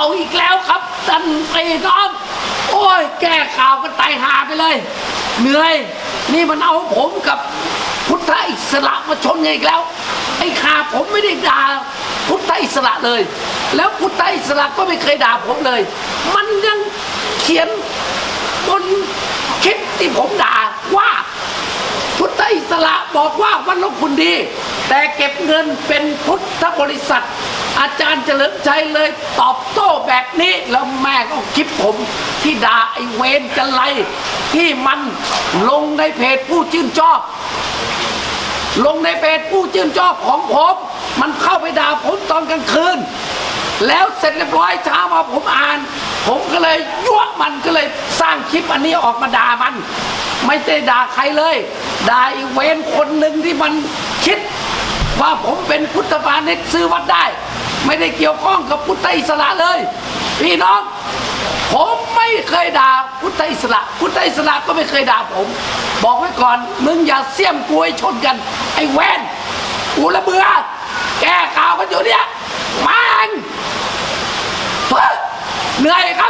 าอีกแล้วครับท่านไอ้น้องโอ้ยแก้ข่าวกันตายหาไปเลย เหนื่อย นี่มันเอาผมกับพุทธอิสระมาชนกันอีกแล้วไอ้ข่าผมไม่ได้ด่าพุทธอิสระเลย แล้วพุทธอิสระก็ไม่เคยด่าผมเลย มันยังเขียนบนคลิปที่ผมด่าว่าพุทธอิสระบอกว่าวันลบคุณดี แต่เก็บเงินเป็นพุทธบริษัท อาจารย์เฉลิมชัยเลย ตอบโต้แบบนี้แล้วแม่ก็คลิปผมที่ด่าไอ้เวนจันไรที่มันลงในเพจผู้ชื่นชอบ ลงในเพจผู้ชื่นชอบของผม มันเข้าไปด่าผมตอนกลางคืน แล้วเสร็จเรียบร้อยเช้ามาผมอ่าน ผมก็เลยยั่วมันก็เลยสร้างคลิปอันนี้ออกมาด่ามัน ไม่ได้ด่าใครเลยด่าไอีเวนคนหนึ่งที่มันคิดว่าผมเป็นพุทธบาณิชย์ซื้อวัดได้ ไม่ได้เกี่ยวข้องกับพุทธอิสระเลย พี่น้อง ผมไม่เคยด่าพุทธอิสระ พุทธอิสระก็ไม่เคยด่าผม บอกไว้ก่อนมึงอย่าเสี่ยมกวยชนกัน ไอ้แวนกูละเบือแก้ข่าวกันอยู่เนี่ยมันเหนื่อยครับ